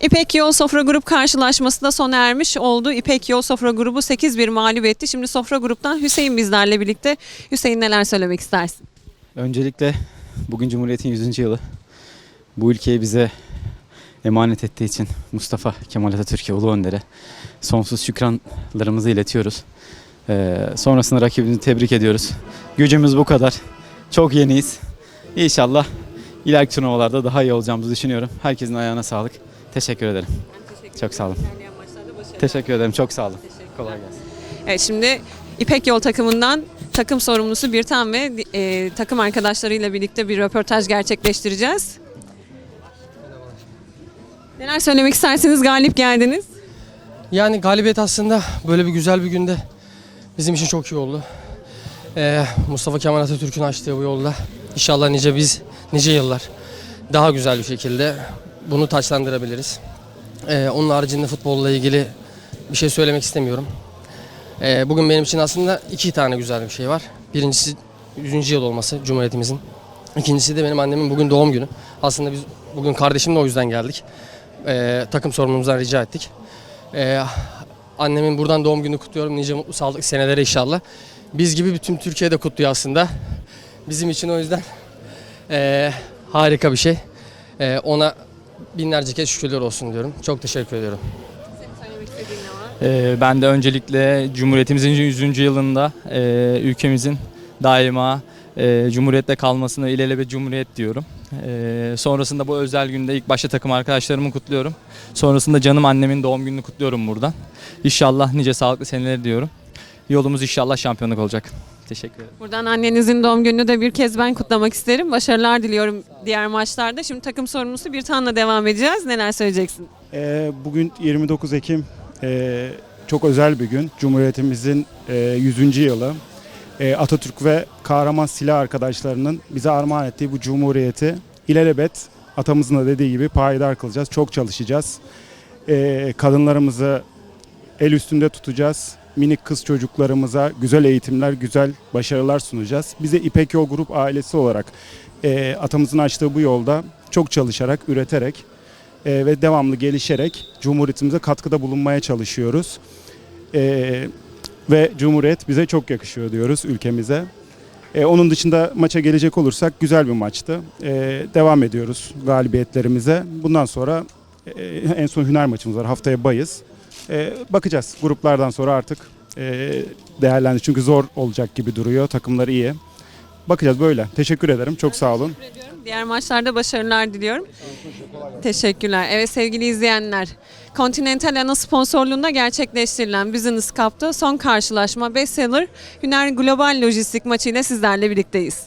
İpek Yol Sofra Grup karşılaşması da sona ermiş oldu. İpek Yol Sofra Grubu 8-1 mağlup etti. Şimdi Sofra Grup'tan Hüseyin bizlerle birlikte. Hüseyin neler söylemek istersin? Öncelikle bugün Cumhuriyet'in 100. yılı. Bu ülkeyi bize emanet ettiği için Mustafa Kemal Atatürk'e, Ulu Önder'e sonsuz şükranlarımızı iletiyoruz. Ee, sonrasında rakibimizi tebrik ediyoruz. Gücümüz bu kadar. Çok yeniyiz. İnşallah ileriki turnuvalarda daha iyi olacağımızı düşünüyorum. Herkesin ayağına sağlık. Teşekkür ederim. Çok sağ olun. Teşekkür ederim. Çok sağ olun. Kolay gelsin. Evet şimdi İpek Yol takımından takım sorumlusu Birtan ve e, takım arkadaşlarıyla birlikte bir röportaj gerçekleştireceğiz. Neler söylemek isterseniz galip geldiniz. Yani galibiyet aslında böyle bir güzel bir günde bizim için çok iyi oldu. Ee, Mustafa Kemal Atatürk'ün açtığı bu yolda inşallah nice biz nice yıllar daha güzel bir şekilde bunu taçlandırabiliriz. Ee, onun haricinde futbolla ilgili bir şey söylemek istemiyorum. Ee, bugün benim için aslında iki tane güzel bir şey var. Birincisi 100. yıl olması Cumhuriyetimizin. İkincisi de benim annemin bugün doğum günü. Aslında biz bugün kardeşimle o yüzden geldik. Ee, takım sorumlumuzdan rica ettik. Ee, annemin buradan doğum günü kutluyorum. Nice mutlu sağlıklı senelere inşallah. Biz gibi bütün Türkiye'de kutluyor aslında. Bizim için o yüzden ee, harika bir şey. Ee, ona binlerce kez şükürler olsun diyorum. Çok teşekkür ediyorum. Ee, ben de öncelikle Cumhuriyetimizin 100. yılında e, ülkemizin daima e, Cumhuriyet'te kalmasına ilelebet Cumhuriyet diyorum. E, sonrasında bu özel günde ilk başta takım arkadaşlarımı kutluyorum. Sonrasında canım annemin doğum gününü kutluyorum buradan. İnşallah nice sağlıklı seneler diyorum. Yolumuz inşallah şampiyonluk olacak. Teşekkür ederim. Buradan annenizin doğum gününü de bir kez ben kutlamak isterim. Başarılar diliyorum diğer maçlarda. Şimdi takım sorumlusu Birtan'la devam edeceğiz. Neler söyleyeceksin? Ee, bugün 29 Ekim ee, çok özel bir gün. Cumhuriyetimizin ee, 100. yılı. Ee, Atatürk ve kahraman silah arkadaşlarının bize armağan ettiği bu cumhuriyeti ilelebet atamızın da dediği gibi payidar kılacağız. Çok çalışacağız. Ee, kadınlarımızı el üstünde tutacağız. Minik kız çocuklarımıza güzel eğitimler, güzel başarılar sunacağız. Bize İpek Yol Grup ailesi olarak ee, atamızın açtığı bu yolda çok çalışarak, üreterek e, ve devamlı gelişerek Cumhuriyetimize katkıda bulunmaya çalışıyoruz. E, ve Cumhuriyet bize çok yakışıyor diyoruz ülkemize. E, onun dışında maça gelecek olursak güzel bir maçtı. E, devam ediyoruz galibiyetlerimize. Bundan sonra e, en son Hüner maçımız var. Haftaya bayız. E, bakacağız gruplardan sonra artık e, değerlendi. Çünkü zor olacak gibi duruyor. Takımlar iyi. Bakacağız böyle. Teşekkür ederim. Çok sağ olun. Diğer maçlarda başarılar diliyorum. Teşekkürler. Evet sevgili izleyenler, Continental ana sponsorluğunda gerçekleştirilen Business Cup'ta son karşılaşma bestseller Hüner Global Lojistik maçıyla sizlerle birlikteyiz.